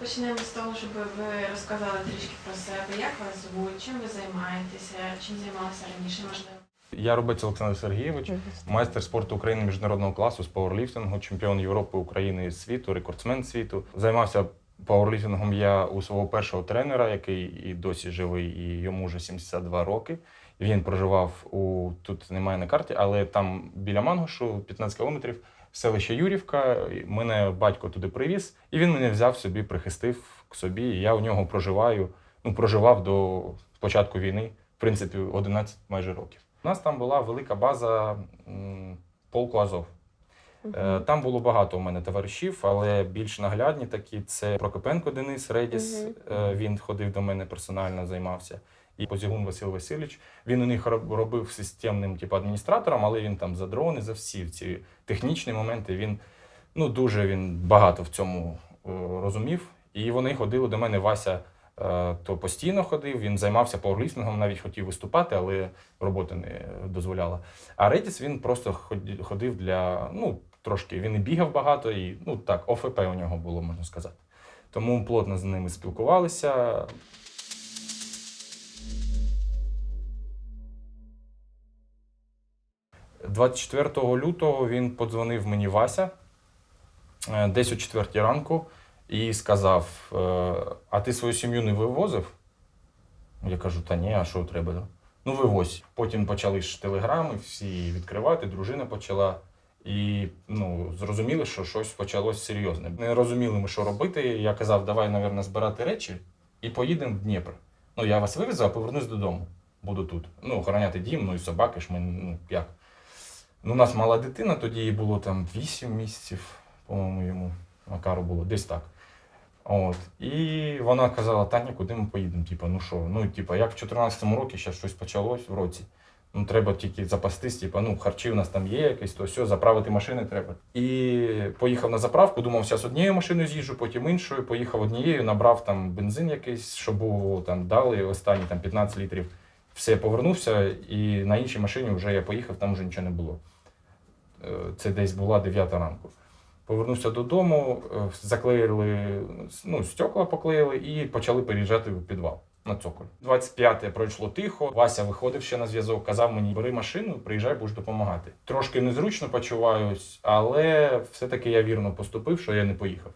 почнемо з того, щоб ви розказали трішки про себе. Як вас звуть, чим ви займаєтеся, чим займалися раніше, можливо? Я робець Олександр Сергійович, майстер спорту України міжнародного класу з пауерліфтингу, чемпіон Європи, України і світу, рекордсмен світу. Займався пауерліфтингом я у свого першого тренера, який і досі живий, і йому вже 72 роки. Він проживав у тут немає на карті, але там біля Мангушу, 15 кілометрів, селище Юрівка. Мене батько туди привіз, і він мене взяв собі, прихистив к собі. І я у нього проживаю. Ну, проживав до початку війни, в принципі, 11 майже років. У нас там була велика база полку Азов. Е, Там було багато у мене товаришів, але більш наглядні такі це Прокопенко Денис Редіс. Е, Він ходив до мене персонально, займався. І Позігун Василь Васильович. Він у них робив системним типу, адміністратором, але він там за дрони, за всі ці технічні моменти. Він ну дуже він багато в цьому розумів. І вони ходили до мене. Вася е, то постійно ходив. Він займався пауерліфтингом, навіть хотів виступати, але робота не дозволяла. А Редіс він просто ходив для ну трошки. Він і бігав багато, і ну так, ОФП у нього було, можна сказати. Тому плотно з ними спілкувалися. – 24 лютого він подзвонив мені Вася е, десь о 4 ранку і сказав: е, А ти свою сім'ю не вивозив? Я кажу, та ні, а що треба? Ну, вивозь. Потім почали ж телеграми, всі відкривати, дружина почала. І ну, зрозуміли, що щось почалось серйозне. Не розуміли ми, що робити. Я казав, давай, напевно, збирати речі і поїдемо в Дніпр. Ну, я вас вивезу, а повернусь додому. Буду тут. Ну, охороняти дім, ну і собаки ж ми, ну як. Ну, у нас мала дитина, тоді їй було там 8 місяців, по-моєму, йому Макару було, десь так. От. І вона казала, Таня, куди ми поїдемо? Типа, ну що, ну, типа, як в 14-му році ще щось почалось в році. Ну, треба тільки запастись, типа, ну, харчі у нас там є якесь, то все, заправити машини треба. І поїхав на заправку, думав, зараз однією машиною з'їжджу, потім іншою. Поїхав однією, набрав там бензин якийсь, щоб було там дали останні там 15 літрів. Все, я повернувся, і на іншій машині вже я поїхав, там вже нічого не було. Е, Це десь була 9 ранку. Повернувся додому, е, заклеїли, ну, стекла поклеїли і почали переїжджати в підвал на цоколь. 25-те пройшло тихо. Вася виходив ще на зв'язок, казав мені: бери машину, приїжджай, будеш допомагати. Трошки незручно почуваюсь, але все-таки я вірно поступив, що я не поїхав.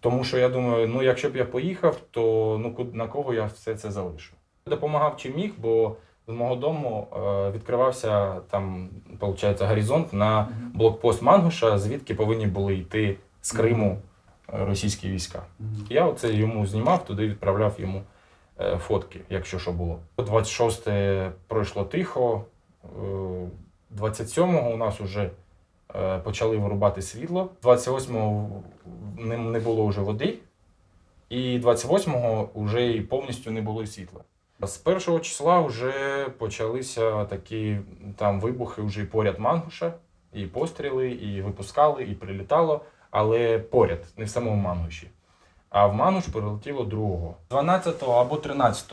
Тому що я думаю, ну якщо б я поїхав, то ну на кого я все це залишу? Допомагав чи міг, бо з мого дому е, відкривався там, виходить, горизонт на блокпост Мангуша, звідки повинні були йти з Криму е, російські війська. Я оце йому знімав, туди відправляв йому е, фотки, якщо що було. 26 пройшло тихо. е, 27-го у нас вже почали вирубати світло. 28-го не, не було вже води. І 28-го вже і повністю не було світла. З першого числа вже почалися такі там вибухи вже поряд Мангуша, і постріли, і випускали, і прилітало, але поряд, не в самому Мангуші. А в Мангуш прилетіло 2 12 або 13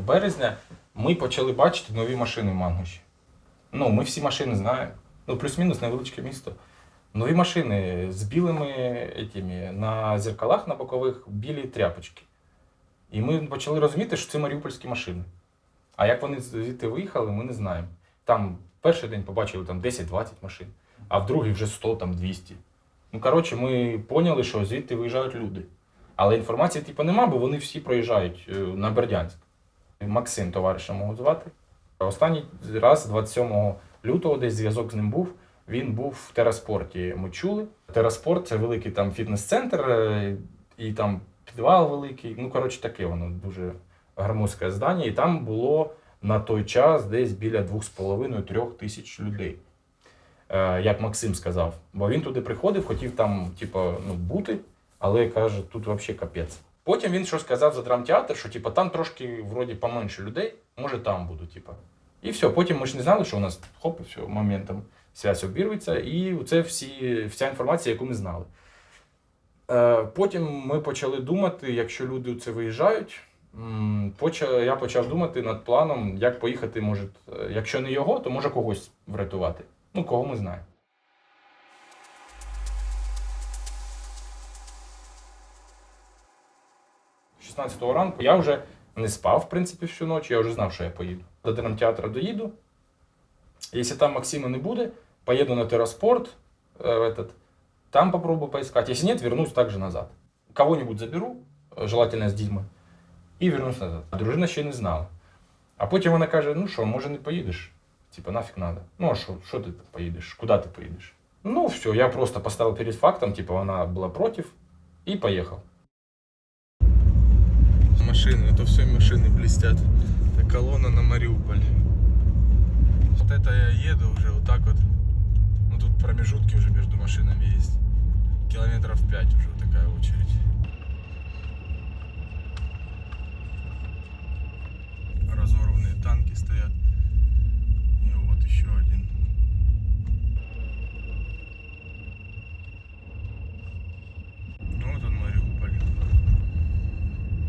березня ми почали бачити нові машини в Мангуші. Ну, ми всі машини знаємо. Ну, плюс-мінус невеличке місто. Нові машини з білими етіми, на зеркалах на бокових білі тряпочки. І ми почали розуміти, що це маріупольські машини. А як вони звідти виїхали, ми не знаємо. Там перший день побачили там 10-20 машин, а в другий вже 100, там 200. Ну, коротше, ми поняли, що звідти виїжджають люди. Але інформації, типу, нема, бо вони всі проїжджають е, на Бердянськ. Максим, товариша мого звати. Останній раз, 27 лютого, десь зв'язок з ним був. Він був в Тераспорті. Ми чули. Тераспорт це великий там фітнес-центр, е, і там підвал великий. Ну, коротше, таке воно дуже громоздке здання. І там було на той час десь біля 2,5-3 тисяч людей. Е, як Максим сказав. Бо він туди приходив, хотів там, типу, ну, бути, але каже, тут взагалі капець. Потім він щось сказав за драмтеатр, що типу, там трошки вроді поменше людей, може там буду, типу. І все, потім ми ж не знали, що у нас хоп, все, моментом связь обірветься, і це всі, вся інформація, яку ми знали. Е, потім ми почали думати, якщо люди це виїжджають, я почав думати над планом, як поїхати, може, е, якщо не його, то може когось врятувати. Ну, кого ми знаємо. 16 ранку я вже не спав, в принципі, всю ніч, я вже знав, що я поїду. До драмтеатру доїду. Якщо там Максима не буде, поеду на терраспорт, э, в этот, там попробую поискать. Если нет, вернусь также назад. Кого-нибудь заберу, э, желательно з дітьми, і вернусь назад. А дружина ще не знала. А потім вона каже: ну що, може не поїдеш? Типа, нафіг надо. Ну, а що, що ти поїдеш? Куди ти поїдеш? Ну, все, я просто поставив перед фактом, типа, вона була проти, і поїхав. Машины, это все машины блестят. Это колонна на Мариуполь. Вот это я еду уже вот так вот. Ну тут промежутки уже между машинами есть. Километров 5 уже такая очередь. Разорванные танки стоят. И вот еще один. Ну вот он Мариуполь.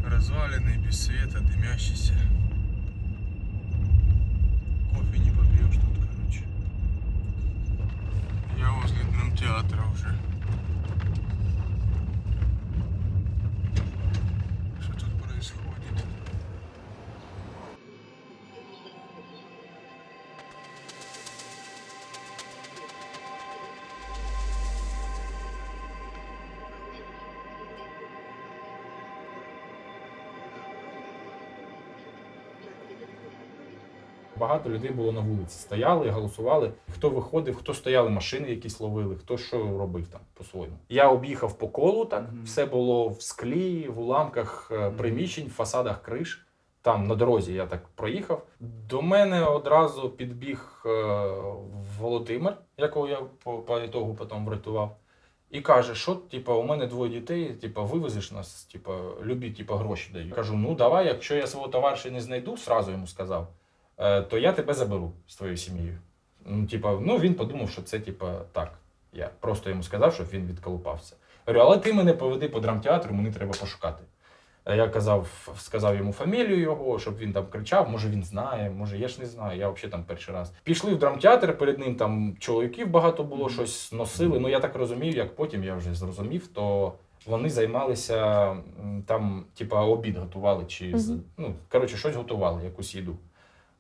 Разваленный, без света, дымящийся. Кофе не попьешь тут, короче. Я возле драмтеатра уже. Багато людей було на вулиці. Стояли, голосували. Хто виходив, хто стояли, машини якісь ловили, хто що робив там по-своєму. Я об'їхав по колу, так Мгм. все було в склі, в уламках е, приміщень, в фасадах криш. Там на дорозі я так проїхав. До мене одразу підбіг е, Володимир, якого я по, по ітогу потім врятував. І каже, що типа, у мене двоє дітей, типа, вивезеш нас, типа, любі, типа, гроші даю. Кажу, ну давай, якщо я свого товариша не знайду, сразу йому сказав, то я тебе заберу з твоєю сім'єю. Ну, типа, ну він подумав, що це типа так. Я просто йому сказав, щоб він відколупався. Говорю, але ти мене поведи по драмтеатру, мені треба пошукати. Е, Я казав, сказав йому фамілію його, щоб він там кричав, може він знає, може я ж не знаю, я взагалі там перший раз. Пішли в драмтеатр, перед ним там чоловіків багато було, щось носили. Ну я так розумів, як потім я вже зрозумів, то вони займалися там, типа, обід готували, чи ну, коротше, щось готували, якусь їду.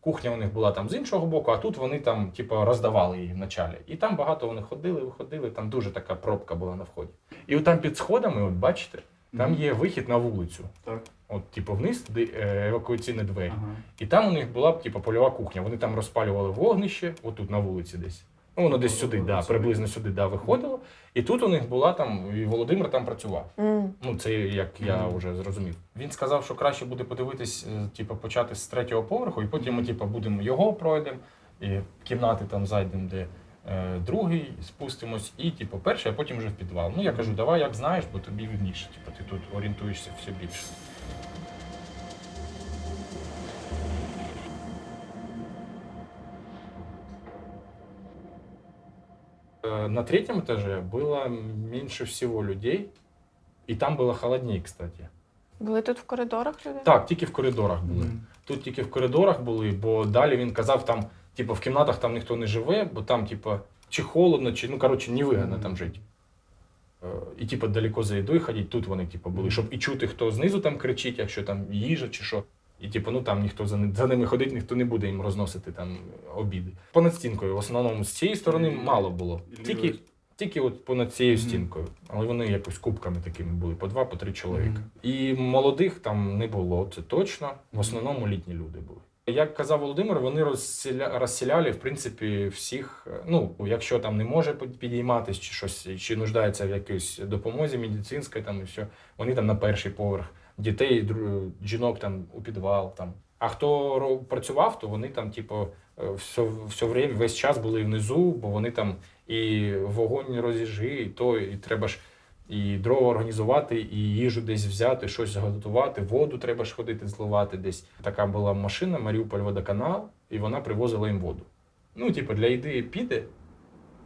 Кухня у них була там з іншого боку, а тут вони там, типу, роздавали її вначалі. І там багато вони ходили, виходили, там дуже така пробка була на вході. І от там під сходами, от бачите, там є вихід на вулицю. Так. От, типу, вниз де, е, евакуаційні двері. Ага. І там у них була типу, польова кухня. Вони там розпалювали вогнище, отут на вулиці десь. Ну, воно десь сюди, да, приблизно сюди да, виходило. І тут у них була там, і Володимир там працював. Mm. Ну, це як я вже зрозумів. Він сказав, що краще буде подивитись, типу, почати з третього поверху, і потім ми, типу, будемо його пройдемо, і кімнати там зайдемо, де е, другий спустимось, і типу, перший, а потім вже в підвал. Ну я кажу, давай як знаєш, бо тобі видніше. Типу, ти тут орієнтуєшся все більше. На третьем этаже было меньше всего людей, и там было холоднее, кстати. Були тут в коридорах люди? Так, тільки в коридорах були. Мгм. Тут тільки в коридорах були, бо далі він казав, там, типу, в кімнатах там ніхто не живе, бо там, типу, чи холодно, чи ну коротше, невигідно Мгм. там жити. Е, І, типу, далеко за їдою ходити, тут вони, типу, були, щоб і чути, хто знизу там кричить, якщо там їжа чи що. І, типу, ну там ніхто за, за ними ходить, ніхто не буде їм розносити там обіди. Понад стінкою, в основному з цієї сторони мало було. Тільки, тільки от понад цією стінкою. Але вони якось кубками такими були, по два, по три чоловіка. І молодих там не було, це точно. В основному літні люди були. Як казав Володимир, вони розселя... розселяли, в принципі, всіх. е, Ну, якщо там не може під- підійматись чи щось, чи нуждається в якійсь допомозі медицинській, там і все, вони там на перший поверх. Дітей, жінок там у підвал. Там. А хто працював, то вони там, типу, все, все время, весь час були внизу, бо вони там і вогонь розіжги, і то, і треба ж і дрова організувати, і їжу десь взяти, щось зготувати, воду треба ж ходити зливати десь. Така була машина, Маріуполь водоканал, і вона привозила їм воду. Ну, типу, для їди піде.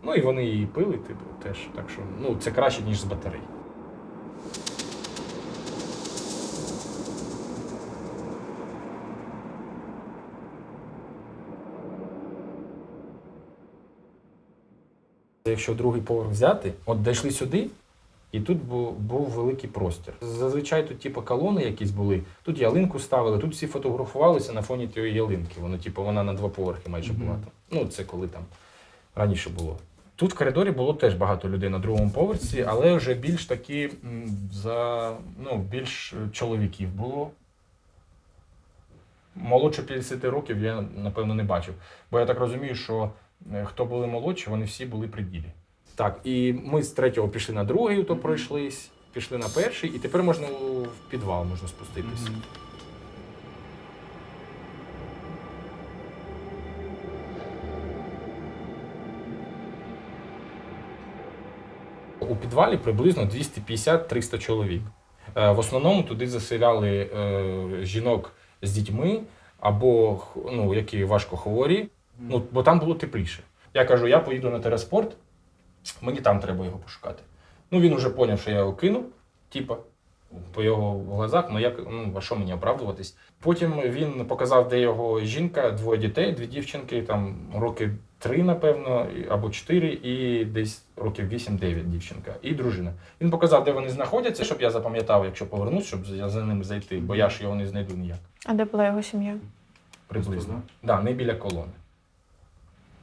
Ну і вони її пили, типу, теж. Так що ну, це краще, ніж з батарей. Якщо другий поверх взяти, от дійшли сюди, І тут був, був великий простір. Зазвичай тут, типу, колони якісь були. Тут ялинку ставили, тут всі фотографувалися на фоні тієї ялинки. Воно, типу, вона на два поверхи майже була там. Ну, це коли там раніше було. Тут в коридорі було теж багато людей на другому поверсі, але вже більш такі за ну, більш е, чоловіків було. Молодше 50 років я, напевно, не бачив. Бо я так розумію, що хто були молодші, вони всі були при ділі. Так, і ми з третього пішли на другий, то пройшлись, пішли на перший, і тепер можна у- в підвал можна спуститись. Мгм. У підвалі приблизно 250-300 чоловік. Е, В основному туди заселяли е, жінок з дітьми або х- ну, які важко хворі, ну, бо там було тепліше. Я кажу, я поїду на тераспорт, мені там треба його пошукати. Ну, він вже зрозумів, що я його кинув, типа, по його глазах, ну як, ну, а що мені оправдуватись? Потім він показав, де його жінка, двоє дітей, дві дівчинки, там роки три, напевно, або чотири, і десь років 8-9 дівчинка, і дружина. Він показав, де вони знаходяться, щоб я запам'ятав, якщо повернусь, щоб я за ними зайти, бо я ж його не знайду ніяк. А де була його сім'я? Приблизно. Просто, Да, не біля колони.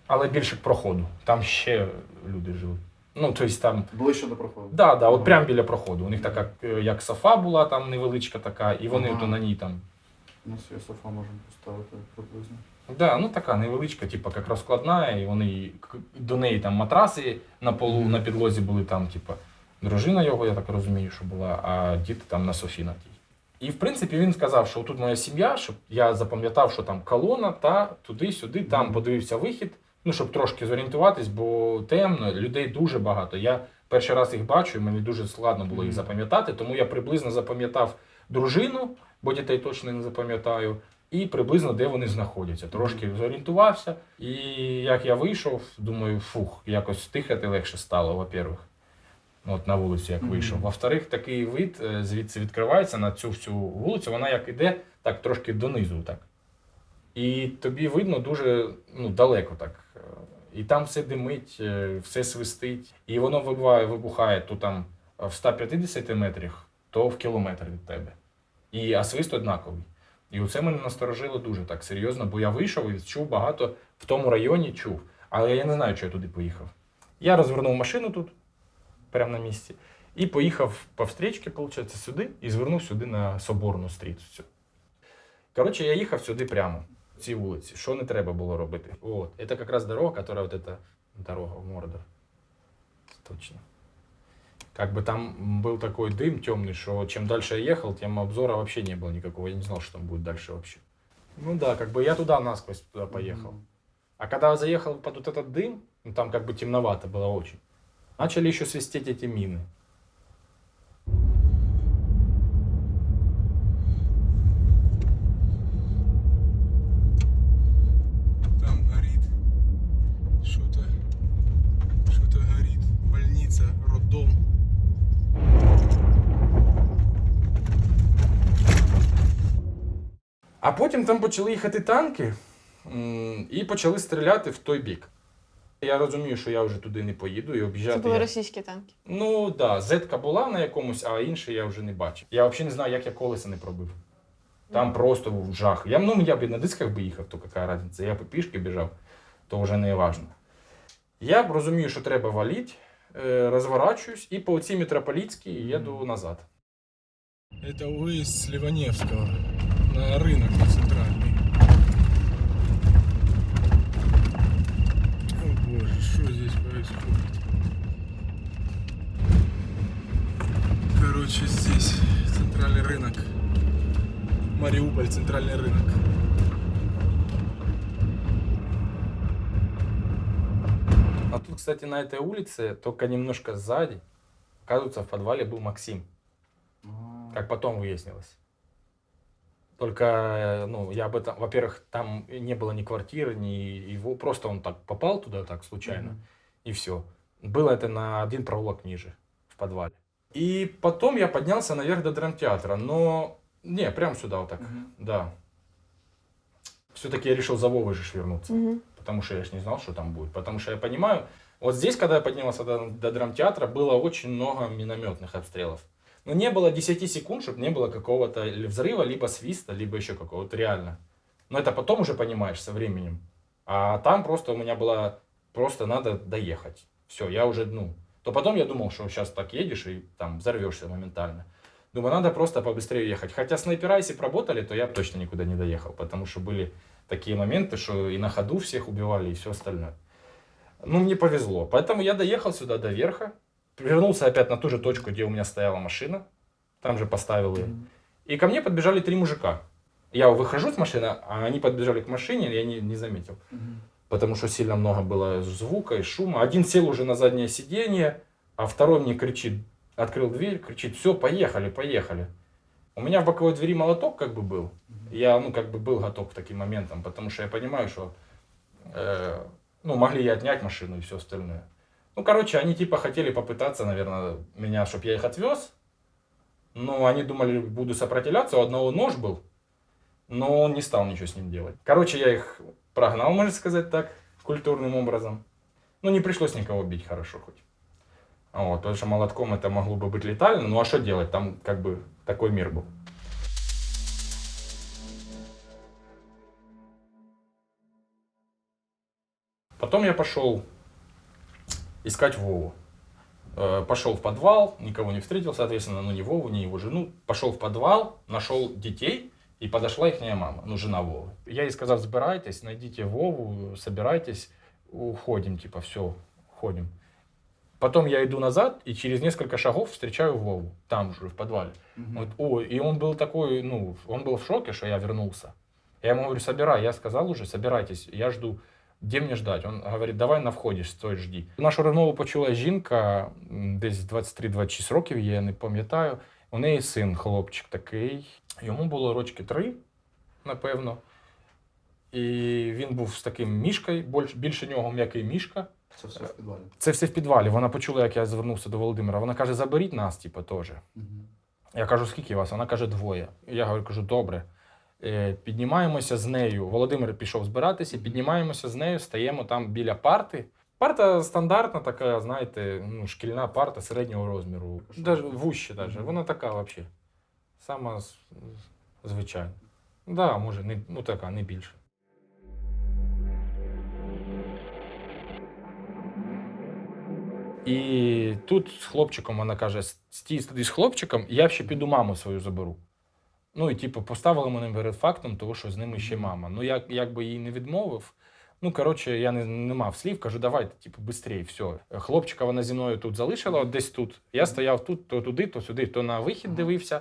Але більше к проходу. Там ще люди живуть. Ну, тобто там. Ближче до проходу. Да, да, от прямо біля проходу. У них така, е, як софа була там невеличка така, і вони Ага. то на ній там. У нас є софа можемо поставити приблизно. Да, ну така невеличка, типу, як розкладна, і вони її- к- до неї там матраси на полу, Мгм. на підлозі були там, типу, дружина його, я так розумію, що була, а діти там на софі на тій. І в принципі він сказав, що тут моя сім'я, щоб я запам'ятав, що там колона, та туди-сюди, там Мгм. подивився вихід, ну щоб трошки зорієнтуватись, бо темно, людей дуже багато. Я перший раз їх бачу, і мені дуже складно було їх запам'ятати, тому я приблизно запам'ятав дружину, бо дітей точно не запам'ятаю, і приблизно де вони знаходяться. Трошки зорієнтувався. І як я вийшов, думаю, фух, якось дихати легше стало, во-первых. От на вулицю як вийшов. Во-вторых, такий вид е, звідси відкривається на цю всю вулицю, вона як іде так трошки донизу. так. І тобі видно дуже ну, далеко так. І там все димить, е, все свистить. І воно вибухає, вибухає то там в 150 метрах, то в кілометр від тебе. І а свист однаковий. І оце мене насторожило дуже так серйозно, бо я вийшов і чув багато в тому районі чув. Але я не знаю, що я туди поїхав. Я розвернув машину тут, прямо на місці, і поїхав по встрічці, виходить, сюди, і звернув сюди на Соборну стріт. Коротше, я їхав сюди прямо, цій вулиці. Що не треба було робити? От. Це якраз дорога, яка вот эта дорога в Мордор. Точно. Как бы там был такой дым темный, что чем дальше я ехал, тем обзора вообще не было никакого. Я не знал, что там будет дальше вообще. Ну да, как бы я туда насквозь туда поехал. А когда заехал под вот этот дым, ну там как бы темновато было очень, начали еще свистеть эти мины. А потім там почали їхати танки і почали стріляти в той бік. Я розумію, що я вже туди не поїду і об'їжджати. Це були я- російські танки. Ну так, да, зетка була на якомусь, а інше я вже не бачив. Я взагалі не знаю, як я колеса не пробив. Там просто був жах. Я, ну, я б на дисках би їхав, то яка різниця. Я б і пішки біжав, то вже не важливо. Я б розумію, що треба валити, е, розворачуюсь і по цій Митрополітській їду назад. Это выезд с Ливаневского на рынок на центральный. О боже, что здесь происходит? Короче, здесь центральный рынок. Мариуполь, центральный рынок. А тут, кстати, на этой улице, только немножко сзади, оказывается, в подвале был Максим. Как потом выяснилось. Только, э, ну, я об этом, во-первых, там не было ни квартиры, ни его, просто он так попал туда так случайно, Мгм. и все. Было это на один проволок ниже, в подвале. И потом я поднялся наверх до драмтеатра, но, не, прям сюда вот так, Мгм. да. Все-таки я решил за Вовой же вернуться, Угу. потому что я же не знал, что там будет. Потому что я понимаю, вот здесь, когда я поднялся до, до драмтеатра, было очень много минометных обстрелов. Но не было 10 секунд, чтобы не было какого-то взрыва, либо свиста, либо еще какого-то реально. Но это потом уже понимаешь со временем. А там просто у меня было, просто надо доехать. Все, я уже, ну, то потом я думал, что сейчас так едешь и там взорвешься моментально. Думаю, надо просто побыстрее ехать. Хотя снайпера, если б работали, то я б точно никуда не доехал, потому что были такие моменты, что и на ходу всех убивали, и все остальное. Ну, мне повезло. Поэтому я доехал сюда до верха, вернулся опять на ту же точку, где у меня стояла машина, там же поставил ее. И ко мне подбежали три мужика. Я выхожу с машины, а они подбежали к машине, я не, не заметил. Потому что сильно много было звука и шума. Один сел уже на заднее сиденье, а второй мне кричит, открыл дверь, кричит, все, поехали, поехали. У меня в боковой двери молоток как бы был. Я, ну, как бы был готов к таким моментам, потому что я понимаю, что, э, ну, могли и отнять машину и все остальное. Ну, короче, они типа хотели попытаться, наверное, меня, чтобы я их отвез. Но они думали, буду сопротивляться. У одного нож был, но он не стал ничего с ним делать. Короче, я их прогнал, можно сказать так, культурным образом. Ну, не пришлось никого бить хорошо хоть. Вот, потому что молотком это могло бы быть летально. Ну, а что делать? Там как бы такой мир был. Потом я пошел искать Вову. Э, Пошел в подвал, никого не встретил, соответственно, ну ни Вову, ни его жену. Пошел в подвал, нашел детей, и подошла их мама, ну жена Вовы. Я ей сказал, збирайтесь, найдите Вову, собирайтесь, уходим, типа, все, уходим. Потом я иду назад, и через несколько шагов встречаю Вову, там же, в подвале. Вот, о, и он был такой, ну, он был в шоке, что я вернулся. Я ему говорю, собирай, я сказал уже, собирайтесь, я жду. Де мені ждать? Он говорить, давай на вході, стой, жди. Нашу розмову почула жінка, десь 23-26 років, я не пам'ятаю. У неї син, хлопчик такий. Йому було рочки три, напевно. І він був з таким мішкою, більш- більше нього м'який мішка. Це все в підвалі. Це все в підвалі. Вона почула, як я звернувся до Володимира. Вона каже: заберіть нас, типу, теж. Я кажу, скільки вас? Вона каже, двоє. Я говорю, кажу, добре. Е, Піднімаємося з нею. Володимир пішов збиратися, піднімаємося з нею, стаємо там біля парти. Парта стандартна, така, знаєте, ну, шкільна парта середнього розміру. Даже вуще даже. Вона така взагалі. Сама звичайна. Да, може, не, ну така, не більше. І тут з хлопчиком вона каже: стій з хлопчиком, я ще піду маму свою заберу. Ну і типу, поставила мене перед фактом, того, що з ними ще мама. Ну, як, як би їй не відмовив. Ну, коротше, я не, не мав слів, кажу, давайте, типу, швидше, все. Хлопчика вона зі мною тут залишила, от десь тут. Я стояв тут, то туди, то сюди, то на вихід дивився,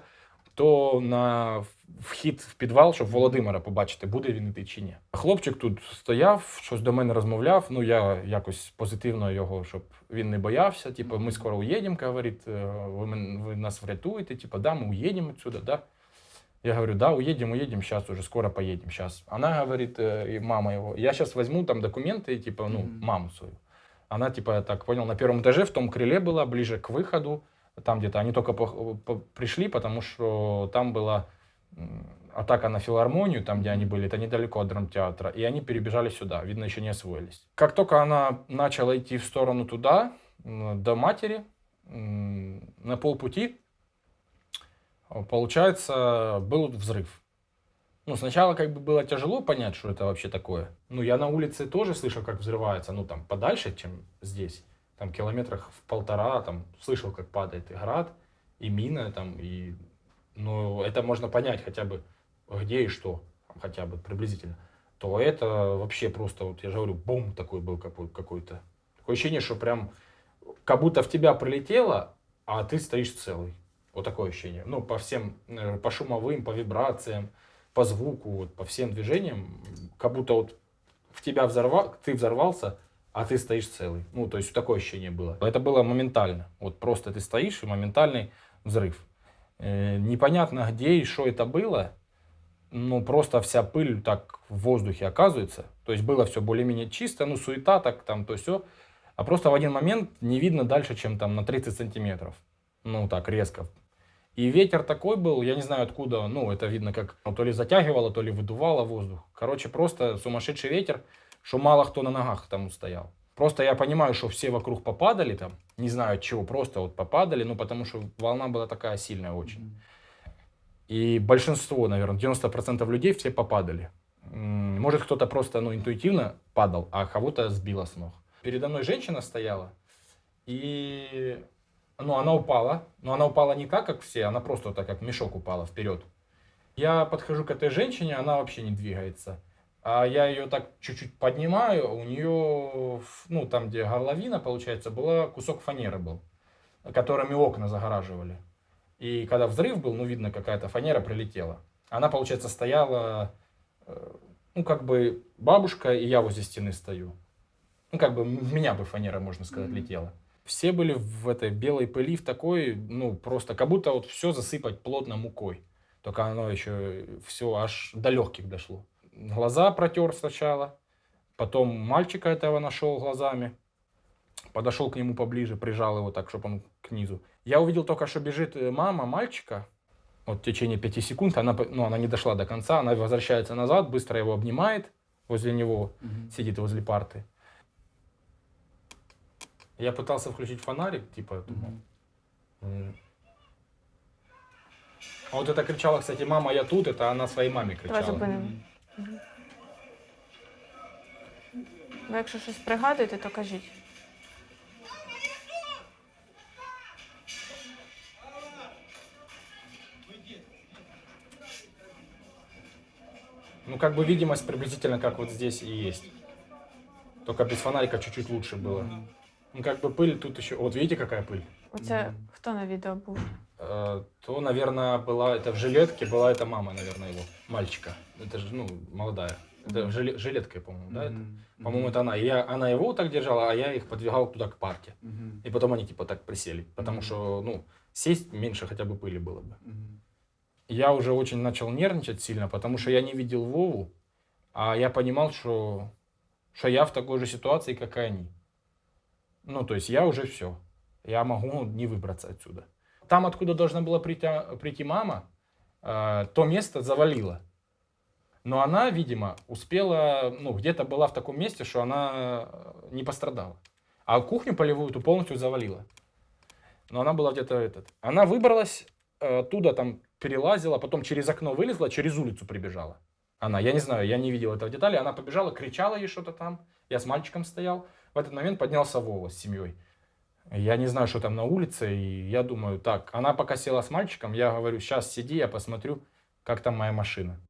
то на вхід в підвал, щоб Володимира побачити, буде він іти чи ні. Хлопчик тут стояв, щось до мене розмовляв. Ну, я якось позитивно його, щоб він не боявся. Типу, ми скоро уїдемо, говорить, е, ви, ви нас врятуєте, типу, да, ми уїдемо отсюда, да. Я говорю, да, уедем, уедем, сейчас уже, скоро поедем, сейчас. Она говорит, э, и мама его, я сейчас возьму там документы, типа, ну, Мгм. маму свою. Она, типа, я так понял, на первом этаже в том крыле была, ближе к выходу, там где-то. Они только по- по- пришли, потому что там была атака на филармонию, там, где они были, это недалеко от драмтеатра, и они перебежали сюда, видно, еще не освоились. Как только она начала идти в сторону туда, до матери, на полпути, Получается, был взрыв. Ну, сначала как бы было тяжело понять, что это вообще такое. Ну, я на улице тоже слышал, как взрывается, ну, там, подальше, чем здесь. Там, километрах в полтора, там, слышал, как падает и град, и мина, там, и... Ну, это можно понять хотя бы, где и что, хотя бы приблизительно. То это вообще просто, вот я же говорю, бум такой был какой- какой-то. Такое ощущение, что прям как будто в тебя прилетело, а ты стоишь целый. Вот такое ощущение. Ну, по всем, э, по шумовым, по вибрациям, по звуку, вот, по всем движениям, как будто вот в тебя взорвал, ты взорвался, а ты стоишь целый. Ну, то есть такое ощущение было. Это было моментально. Вот просто ты стоишь и моментальный взрыв. Э, непонятно где и что это было. Ну, просто вся пыль так в воздухе оказывается. То есть было все более-менее чисто, ну, суета так, там, то все. А просто в один момент не видно дальше, чем там на 30 сантиметров. Ну, так, резко. И ветер такой был, я не знаю откуда, ну, это видно как ну, то ли затягивало, то ли выдувало воздух. Короче, просто сумасшедший ветер, что мало кто на ногах там стоял. Просто я понимаю, что все вокруг попадали там, не знаю от чего, просто вот попадали, ну потому что волна была такая сильная очень. И большинство, наверное, 90% людей все попадали. Может, кто-то просто ну, интуитивно падал, а кого-то сбило с ног. Передо мной женщина стояла, и ну, она упала. Но она упала не так, как все, она просто вот так, как мешок упала вперед. Я подхожу к этой женщине, она вообще не двигается. А я ее так чуть-чуть поднимаю, у нее, ну, там, где горловина, получается, была кусок фанеры был, которыми окна загораживали. И когда взрыв был, ну, видно, какая-то фанера прилетела. Она, получается, стояла, э, ну, как бы бабушка, и я возле стены стою. Ну, как бы меня бы фанера, можно сказать, Мгм. летела. Все были в этой белой пыли, в такой, ну, просто как будто вот все засыпать плотно мукой. Только оно еще все аж до легких дошло. Глаза протер сначала, потом мальчика этого нашел глазами, подошел к нему поближе, прижал его так, чтобы он к низу. Я увидел только, что бежит э, мама мальчика, вот в течение пяти секунд, она, ну, она не дошла до конца, она возвращается назад, быстро его обнимает возле него, сидит возле парты. Я пытался включить фонарик, типа, думал, м. А вот это кричала, кстати, мама, я тут, это она своей маме Давай кричала. зупинимо. Ви якщо щось пригадуєте, то кажіть. Ну, как бы видимость приблизительно как вот здесь и есть. Только без фонарика чуть-чуть лучше было. Ну, как бы пыль тут еще... Вот видите, какая пыль? Оце хто на відео був? Э, то, наверное, была это в жилетке, была это мама, наверное, его, мальчика. Это же, ну, молодая. Это жиле- жилетка, по-моему, да? это? По-моему, это она. И я, она его так держала, а я их подвигал туда к парке. И потом они типа так присели. Потому Мгм. что, ну, сесть меньше хотя бы пыли было бы. Я уже очень начал нервничать сильно, потому что я не видел Вову, а я понимал, что, что я в такой же ситуации, как и они. Ну, то есть я уже все. Я могу не выбраться отсюда. Там, откуда должна была прийти, прийти мама, э, то место завалило. Но она, видимо, успела, ну, где-то была в таком месте, что она э, не пострадала. А кухню полевую ту полностью завалила. Но она была где-то этот. Она выбралась э, оттуда, там перелазила, потом через окно вылезла, через улицу прибежала. Она, я не знаю, я не видел этого детали. Она побежала, кричала ей что-то там. Я с мальчиком стоял. В этот момент поднялся Вова с семьей. Я не знаю, что там на улице, и я думаю, так, она пока села с мальчиком, я говорю, сейчас сиди, я посмотрю, как там моя машина.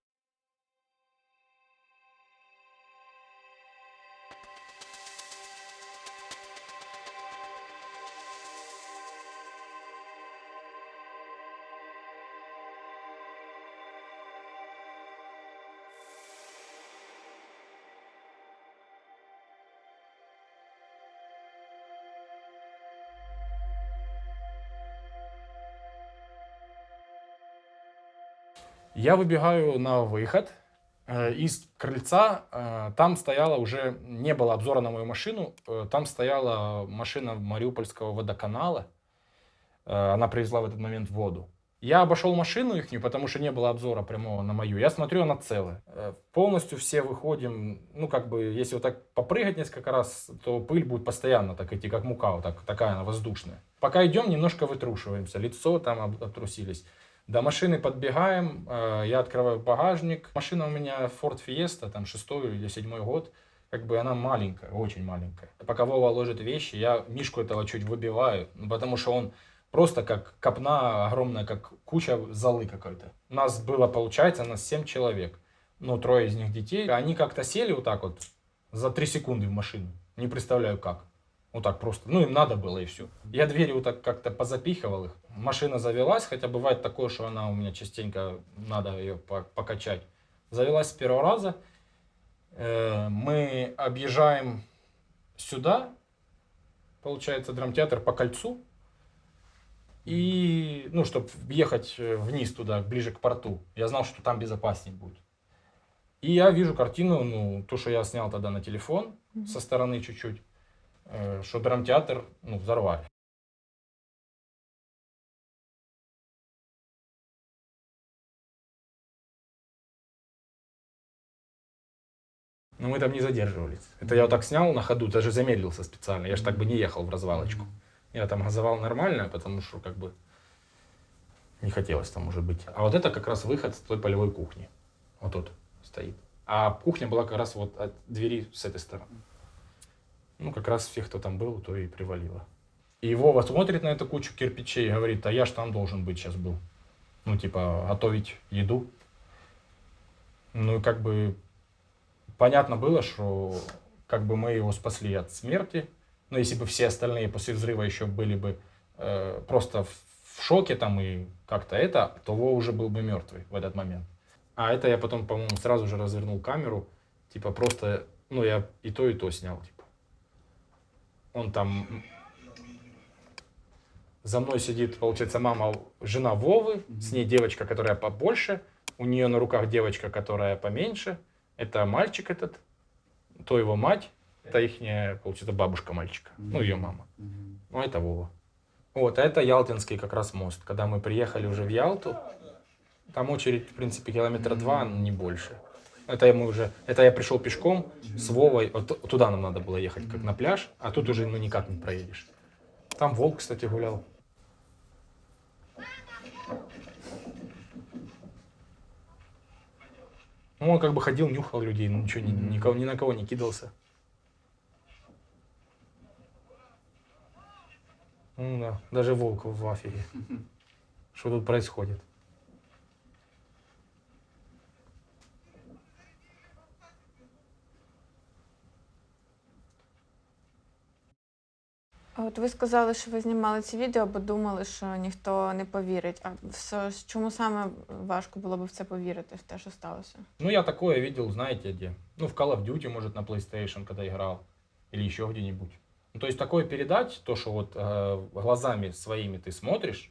Я выбегаю на выход. э, Из крыльца э, там стояла уже, не было обзора на мою машину, э, там стояла машина Мариупольского водоканала. Она привезла в этот момент воду. Я обошел машину их, потому что не было обзора прямого на мою. Я смотрю, она целая. Полностью все выходим, ну как бы, если вот так попрыгать несколько раз, то пыль будет постоянно так идти, как мука, вот так, такая она воздушная. Пока идем, немножко вытрушиваемся, лицо там об- обтрусились. До машины подбегаем, э, я открываю багажник. Машина у меня Ford Fiesta, там шестой или седьмой год. Как бы она маленькая, очень маленькая. Пока Вова ложит вещи, я Мишку этого чуть выбиваю, ну, потому что он просто как копна огромная, как куча золы какой-то. У нас было, получается, нас семь человек. Ну, трое из них детей. Они как-то сели вот так вот за три секунды в машину. Не представляю как. Вот так просто. Ну, им надо было и все. Я двери вот так как-то позапихивал их. Машина завелась, хотя бывает такое, что она у меня частенько надо ее по- покачать. Завелась с первого раза. Э, Мы объезжаем сюда, получается, драмтеатр по кольцу. И, ну, чтобы ехать э, вниз туда, ближе к порту. Я знал, что там безопаснее будет. И я вижу картину, ну, то, что я снял тогда на телефон со стороны чуть-чуть, что драмтеатр, ну, взорвали. Но мы там не задерживались. Это я вот так снял на ходу, даже замедлился специально. Я же так бы не ехал в развалочку. Я там газовал нормально, потому что как бы не хотелось там уже быть. А вот это как раз выход с той полевой кухни. Вот тут стоит. А кухня была как раз вот от двери с этой стороны. Ну, как раз всех, кто там был, то и привалило. И Вова смотрит на эту кучу кирпичей и говорит, а я ж там должен быть сейчас был. Ну, типа, готовить еду. Ну, и как бы понятно было, что как бы мы его спасли от смерти. Но если бы все остальные после взрыва еще были бы э, просто в шоке там и как-то это, то Вова уже был бы мертвый в этот момент. А это я потом, по-моему, сразу же развернул камеру. Типа просто, ну, я и то, и то снял, типа. Он там... За мной сидит, получается, мама, жена Вовы, с ней девочка, которая побольше, у нее на руках девочка, которая поменьше. Это мальчик этот, то его мать, это их, получается, бабушка мальчика, ну, ее мама. Ну, это Вова. Вот, а это Ялтинский как раз мост. Когда мы приехали уже в Ялту, там очередь, в принципе, километра два, не больше. Это мы уже, это я пришел пешком с Вовой, вот туда нам надо было ехать, как на пляж, а тут уже ну никак не проедешь. Там волк, кстати, гулял. Ну, он как бы ходил, нюхал людей, ничего, ни, никого, ни на кого не кидался. Ну да, даже волк в афере. Что тут происходит? А от ви сказали, що ви знімали ці відео, бо думали, що ніхто не повірить. А все, ж- чому саме важко було б в це повірити, в те, що сталося? Ну, я такое видел, знаете, где? Ну, в Call of Duty, может, на PlayStation, когда играл. Или еще где-нибудь. Ну, то есть такое передать, то, что вот э, глазами своими ты смотришь,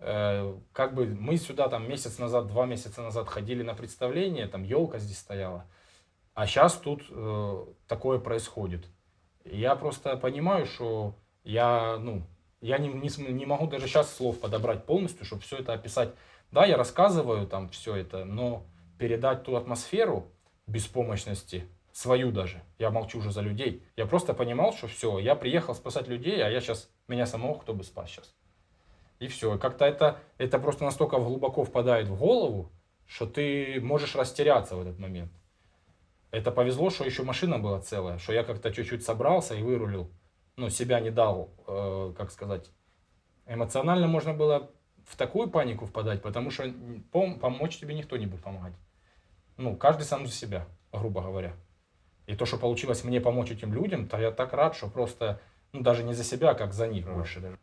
э, как бы мы сюда там месяц назад, два месяца назад ходили на представление, там елка здесь стояла, а сейчас тут э, такое происходит. И Я просто понимаю, что я, ну, я не, не, не могу даже сейчас слов подобрать полностью, чтобы все это описать. Да, я рассказываю там все это, но передать ту атмосферу беспомощности, свою даже, я молчу уже за людей, я просто понимал, что все, я приехал спасать людей, а я сейчас, меня самого кто бы спас сейчас. И все, как-то это, это просто настолько глубоко впадает в голову, что ты можешь растеряться в этот момент. Это повезло, что еще машина была целая, что я как-то чуть-чуть собрался и вырулил. Ну, себя не дал, э, как сказать. Эмоционально можно было в такую панику впадать, потому что пом- помочь тебе никто не будет помогать. Ну, каждый сам за себя, грубо говоря. И то, что получилось мне помочь этим людям, то я так рад, что просто, ну, даже не за себя, а как за них больше даже.